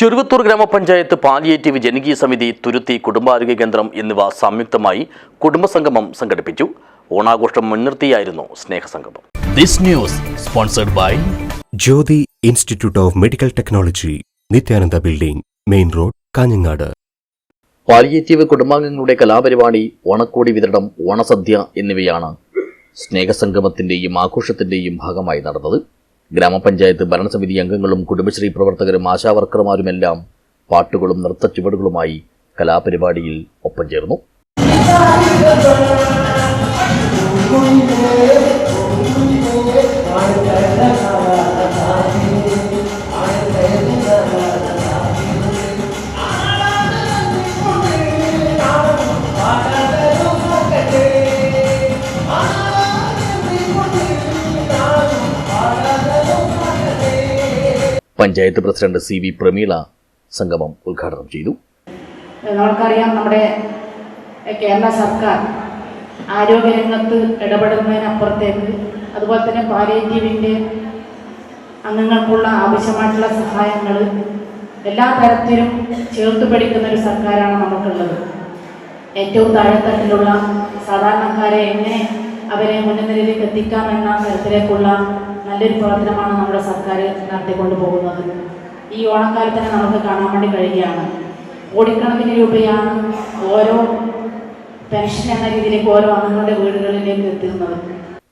ചെറുവത്തൂർ ഗ്രാമപഞ്ചായത്ത് പാലിയേറ്റീവ് ജനകീയ സമിതി തുരുത്തി കുടുംബാരോഗ്യ കേന്ദ്രം എന്നിവ സംയുക്തമായി കുടുംബസംഗമം സംഘടിപ്പിച്ചു. ഓണാഘോഷം മുൻനിർത്തിയായിരുന്നു സ്നേഹസംഗമം. This news sponsored by Jyothi institute of medical technology Nithyananda building main road Kanhangad. Palliative കുടുംബാംഗങ്ങളുടെ കലാപരിപാടി ഓണക്കോടി വിതരണം ഓണസദ്യ എന്നിവയാണ് സ്നേഹസംഗമത്തിന്റെയും ആഘോഷത്തിന്റെയും ഭാഗമായി നടന്നത്. ഗ്രാമപഞ്ചായത്ത് ഭരണസമിതി അംഗങ്ങളും കുടുംബശ്രീ പ്രവർത്തകരും ആശാവർക്കർമാരുമെല്ലാം പാട്ടുകളും നൃത്തച്ചുവടുകളുമായി കലാപരിപാടിയിൽ ഒപ്പം ചേർന്നു. Panchayat president C V Prameela സംഗമം ഉദ്ഘാടനം ചെയ്തു. നമുക്കറിയാം നമ്മുടെ കേരള സർക്കാർ ആരോഗ്യരംഗത്ത് ഇടപെടുന്നതിനപ്പുറത്തേക്ക് അതുപോലെ തന്നെ പാലിയേറ്റീവിന്റെ അംഗങ്ങൾക്കുള്ള ആവശ്യമായിട്ടുള്ള സഹായങ്ങൾ എല്ലാ തരത്തിലും ചേർത്ത് പിടിക്കുന്ന ഒരു സർക്കാരാണ് നമുക്കുള്ളത്. ഏറ്റവും താഴെത്തട്ടിലുള്ള സാധാരണക്കാരെ എങ്ങനെ അവരെ മുൻനിരയിലേക്ക് എത്തിക്കാമെന്ന തരത്തിലേക്കുള്ള നല്ലൊരു പ്രവർത്തനമാണ് നമ്മുടെ സർക്കാർ നടത്തിക്കൊണ്ട് പോകുന്നത് ഈ ഓണക്കാലത്ത് തന്നെ നമുക്ക് കാണാൻ വേണ്ടി കഴിയുകയാണ്. കോടിക്കണക്കിന് രൂപയാണ് ഓരോ പെൻഷൻ എന്ന രീതിയിലേക്ക് ഓരോ അംഗങ്ങളുടെ വീടുകളിലേക്ക് എത്തുന്നത്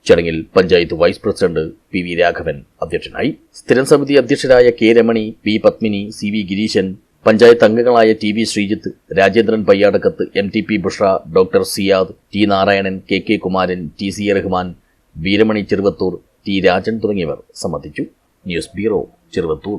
ചടങ്ങിൽ panchayat vice president P V Raghavan അധ്യക്ഷനായി സ്ഥിരം സമിതി അധ്യക്ഷരായ K Ramani P Padmini C V Gireeshan panchayat അംഗങ്ങളായ T V Sreejith Rajendran Payyadakkath M T P Bushra doctor Siyad T Narayanan K K Kumaran T C Rahman Veeramani Cheruvathur T Rajan തുടങ്ങിയവർ സംബന്ധിച്ചു news bureau Cheruvathur.